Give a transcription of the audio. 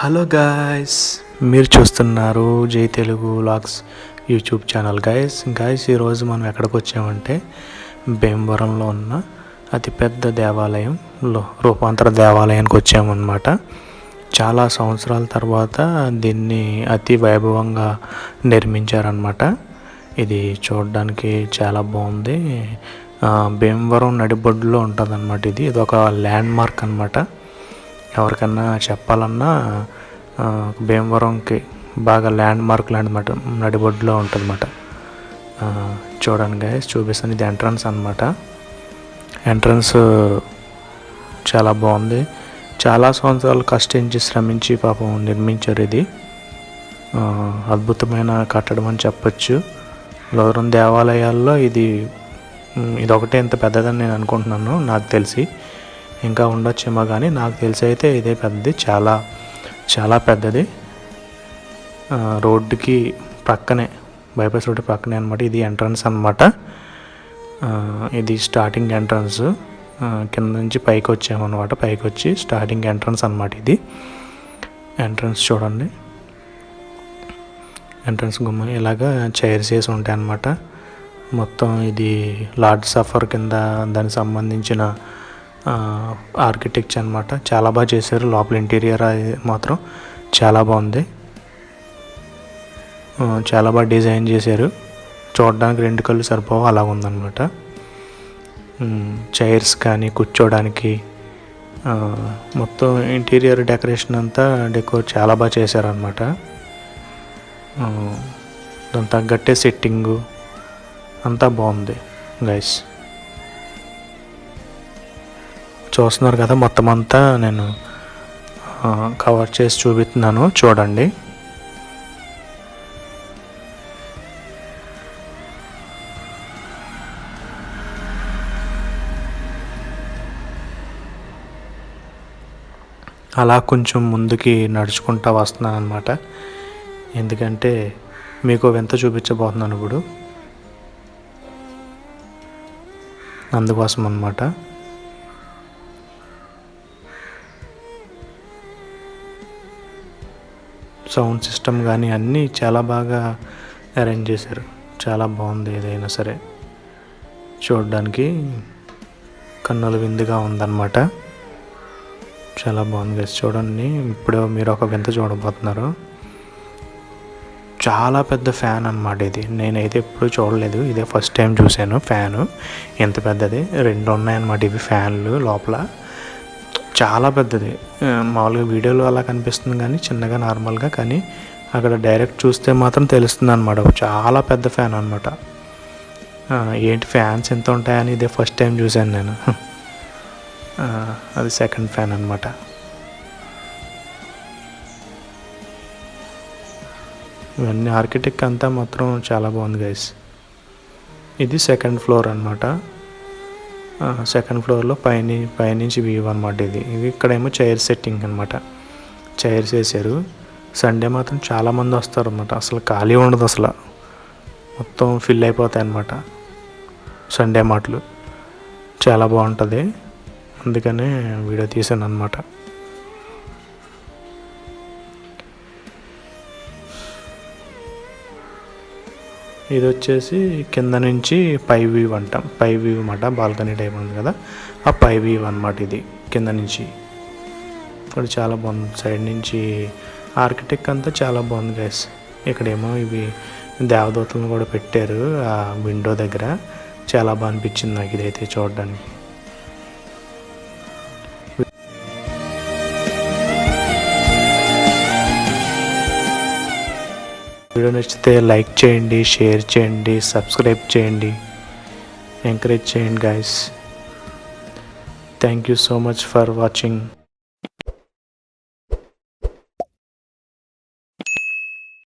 Hello guys మీరు చూస్తున్నారు Jai Telugu logs YouTube channel. Guys guys ఈరోజు మనం ఎక్కడికి వచ్చామంటే భీమవరంలో ఉన్న అతిపెద్ద దేవాలయంలో రూపాంతర దేవాలయానికి వచ్చామన్నమాట. చాలా సంవత్సరాల తర్వాత దీన్ని అతి వైభవంగా నిర్మించారనమాట ఇది చూడడానికి చాలా బాగుంది. భీమవరం నడిబొడ్డులో ఉంటుందన్నమాట ఇది. ఇది ఒక ల్యాండ్ మార్క్ అనమాట ఎవరికన్నా చెప్పాలన్నా భీమవరంకి బాగా ల్యాండ్ మార్క్ ల్యాండ్ మాట నడిబొడ్డులో ఉంటుందన్నమాట చూడండి గైస్ చూపిస్తాను ఇది ఎంట్రన్స్ అనమాట ఎంట్రన్స్ చాలా బాగుంది. చాలా సంవత్సరాలు కష్టించి శ్రమించి పాపం నిర్మించారు ఇది. అద్భుతమైన కట్టడం అని చెప్పొచ్చు. లోరం దేవాలయాల్లో ఇది ఇదొకటే ఇది ఒకటే ఇంత పెద్దదని నేను అనుకుంటున్నాను నాకు తెలిసి. ఇంకా ఉండొచ్చేమో కానీ నాకు తెలిసి అయితే ఇదే పెద్దది. చాలా చాలా పెద్దది. రోడ్డుకి ప్రక్కనే బైపాస్ రోడ్డు పక్కనే అనమాట ఇది ఎంట్రన్స్ అనమాట ఇది స్టార్టింగ్ ఎంట్రన్స్. కింద నుంచి పైకి వచ్చామన్నమాట పైకి వచ్చి స్టార్టింగ్ ఎంట్రన్స్ అనమాట ఇది. ఎంట్రన్స్ చూడండి. ఎంట్రన్స్ గుమ్మ ఇలాగా చైర్స్ వేసి ఉంటాయి అన్నమాట మొత్తం ఇది లార్డ్ సఫర్ కింద దానికి సంబంధించిన ఆర్కిటెక్చర్ అనమాట చాలా బాగా చేశారు. లోపల ఇంటీరియర్ అది మాత్రం చాలా బాగుంది. చాలా బాగా డిజైన్ చేశారు. చూడడానికి రెండు కళ్ళు సరిపోవు అలా ఉందన్నమాట. చైర్స్ కానీ కూర్చోడానికి మొత్తం ఇంటీరియర్ డెకరేషన్ అంతా డెకోర్ చాలా బాగా చేశారనమాట దాని తగ్గట్టే సెట్టింగు అంతా బాగుంది గైస్ చూస్తున్నారు కదా మొత్తం అంతా నేను కవర్ చేసి చూపిస్తున్నాను చూడండి. అలా కొంచెం ముందుకి నడుచుకుంటా వస్తున్నాను అనమాట ఎందుకంటే మీకు వింత చూపించబోతున్నాను ఇప్పుడు. అందుకోసం అనమాట సౌండ్ సిస్టమ్ కానీ అన్నీ చాలా బాగా అరేంజ్ చేశారు. చాలా బాగుంది ఏదైనా సరే. చూడడానికి కన్నుల విందుగా ఉందన్నమాట. చాలా బాగుంది guys. చూడండి. ఇప్పుడు మీరు ఒక వింత చూడబోతున్నారు. చాలా పెద్ద ఫ్యాన్ అన్నమాట ఇది. నేనైతే ఎప్పుడు చూడలేదు. ఇదే ఫస్ట్ టైం చూశాను ఫ్యాను. ఎంత పెద్దది? రెండు ఉన్నాయన్నమాట ఇవి ఫ్యాన్లు లోపల. చాలా పెద్దది. మామూలుగా వీడియోలో అలా కనిపిస్తుంది కానీ చిన్నగా నార్మల్గా కానీ అక్కడ డైరెక్ట్ చూస్తే మాత్రం తెలుస్తుంది అనమాట చాలా పెద్ద ఫ్యాన్ అనమాట ఏంటి ఫ్యాన్స్ ఎంత ఉంటాయని ఇదే ఫస్ట్ టైం చూశాను నేను. అది సెకండ్ ఫ్యాన్ అనమాట ఇవన్నీ ఆర్కిటెక్ట్ అంతా మాత్రం చాలా బాగుంది గైస్ ఇది సెకండ్ ఫ్లోర్ అనమాట సెకండ్ ఫ్లోర్లో పైన పైనుంచి వ్యూ అనమాట ఇది. ఇది ఇక్కడేమో చైర్ సెట్టింగ్ అనమాట చైర్స్ వేసారు సండే మాత్రం చాలామంది వస్తారు అనమాట అసలు ఖాళీ ఉండదు అసలు. మొత్తం ఫిల్ అయిపోతాయి అనమాట సండే మాటలు. చాలా బాగుంటుంది. అందుకనే వీడియో తీసాను అనమాట ఇది వచ్చేసి కింద నుంచి పై వ్యూ అంటాం. పై వ్యూ అన్నమాట బాల్కనీ టైప్ ఉంది కదా. ఆ పై వ్యూ అనమాట ఇది కింద నుంచి. ఇక్కడ చాలా బాగుంది. సైడ్ నుంచి ఆర్కిటెక్ట్ అంతా చాలా బాగుంది గైస్ ఇక్కడేమో ఇవి దేవదూతలను కూడా పెట్టారు ఆ విండో దగ్గర. చాలా బాగా అనిపించింది నాకు ఇదైతే చూడడానికి. వీడియో నచ్చితే లైక్ చేయండి షేర్ చేయండి సబ్స్క్రైబ్ చేయండి. ఎంకరేజ్ చేయండి guys thank you so much for watching